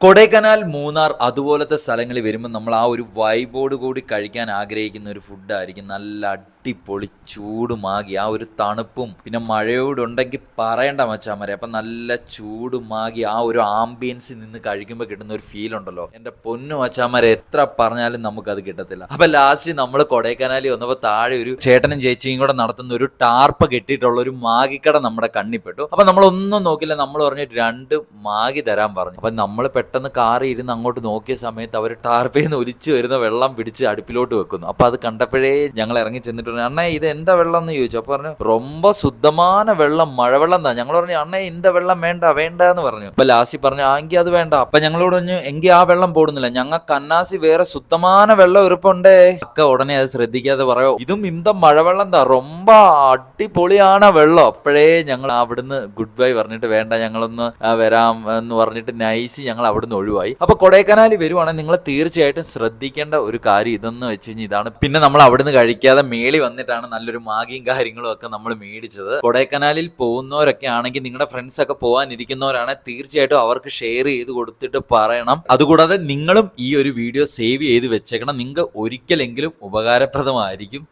കൊടൈക്കനാൽ മൂന്നാർ അതുപോലത്തെ സ്ഥലങ്ങളിൽ വരുമ്പോൾ നമ്മൾ ആ ഒരു വൈബോർഡ് കൂടി കഴിക്കാൻ ആഗ്രഹിക്കുന്ന ഒരു ഫുഡായിരിക്കും നല്ല അടിപൊളി ചൂടുമാകി ആ ഒരു തണുപ്പും പിന്നെ മഴയോടുണ്ടെങ്കിൽ പറയണ്ട മച്ചാമരെ. അപ്പം നല്ല ചൂടുമാകി ആ ഒരു ആംബിയൻസിൽ നിന്ന് കഴിക്കുമ്പോൾ കിട്ടുന്ന ഒരു ഫീൽ ഉണ്ടല്ലോ. എന്റെ പൊന്നു മച്ചാമരെ എത്ര പറഞ്ഞാലും നമുക്കത് കിട്ടത്തില്ല. അപ്പം ലാസ്റ്റ് നമ്മൾ കൊടൈക്കനാലിൽ വന്നപ്പോൾ താഴെ ഒരു ചേട്ടനും ചേച്ചിയും കൂടെ നടത്തുന്ന ഒരു ടാർപ്പ് കെട്ടിയിട്ടുള്ള ഒരു മാഗിക്കട നമ്മുടെ കണ്ണിപ്പെട്ടു അപ്പം നമ്മളൊന്നും നോക്കില്ല. നമ്മൾ പറഞ്ഞു രണ്ട് മാഗി തരാൻ പറഞ്ഞു. അപ്പം നമ്മൾ പെട്ടെന്ന് കാറി ഇരുന്ന് അങ്ങോട്ട് നോക്കിയ സമയത്ത് അവർ ടാർപ്പയിൽ നിന്ന് ഒലിച്ചു വരുന്ന വെള്ളം പിടിച്ച് അടുപ്പിലോട്ട് വെക്കുന്നു. അപ്പോൾ അത് കണ്ടപ്പോഴേ ഞങ്ങൾ ഇറങ്ങി ചെന്നിട്ട് പറഞ്ഞു അണ്ണേ ഇത് എന്താ വെള്ളം എന്ന് ചോദിച്ചു. അപ്പൊ പറഞ്ഞു റൊമ്പ ശുദ്ധമായ വെള്ളം മഴവെള്ളം തന്നെ ഞങ്ങൾ പറഞ്ഞു അണ്ണേ ഇന്ത വെള്ളം വേണ്ട വേണ്ട എന്ന് പറഞ്ഞു. അപ്പോൾ ലാസി പറഞ്ഞു ആ എങ്കിൽ അത് വേണ്ട. അപ്പൊ ഞങ്ങളോട് പറഞ്ഞു എങ്കിൽ ആ വെള്ളം പോടുന്നില്ല. ഞങ്ങൾ കന്നാസി വേറെ ശുദ്ധമായ വെള്ളം ഒരുപ്പുണ്ടേ. അക്ക ഉടനെ അത് ശ്രദ്ധിക്കാതെ പറയോ ഇതും ഇന്ത മഴവെള്ളം താ റൊമ്പ അടിപൊളിയാണ് വെള്ളം. അപ്പോഴേ ഞങ്ങൾ അവിടുന്ന് ഗുഡ് ബൈ പറഞ്ഞിട്ട് വേണ്ട ഞങ്ങളൊന്ന് വരാം എന്ന് പറഞ്ഞിട്ട് നൈസി ഞങ്ങൾ അവിടുന്ന് ഒഴിവായി. അപ്പൊ കൊടൈക്കനാൽ വരുവാണെങ്കിൽ നിങ്ങൾ തീർച്ചയായിട്ടും ശ്രദ്ധിക്കേണ്ട ഒരു കാര്യം ഇതെന്ന് വെച്ച് കഴിഞ്ഞാൽ ഇതാണ്. പിന്നെ നമ്മൾ അവിടുന്ന് കഴിക്കാതെ മേളി വന്നിട്ടാണ് നല്ലൊരു മാഗിയും കാര്യങ്ങളും ഒക്കെ നമ്മൾ മേടിച്ചത്. കൊടൈക്കനാലിൽ പോകുന്നവരൊക്കെ ആണെങ്കിൽ നിങ്ങളുടെ ഫ്രണ്ട്സ് ഒക്കെ പോകാനിരിക്കുന്നവരാണെങ്കിൽ തീർച്ചയായിട്ടും അവർക്ക് ഷെയർ ചെയ്ത് കൊടുത്തിട്ട് പറയണം. അതുകൂടാതെ നിങ്ങളും ഈ ഒരു വീഡിയോ സേവ് ചെയ്ത് വെച്ചേക്കണം. നിങ്ങൾക്ക് ഒരിക്കലെങ്കിലും ഉപകാരപ്രദമായിരിക്കും.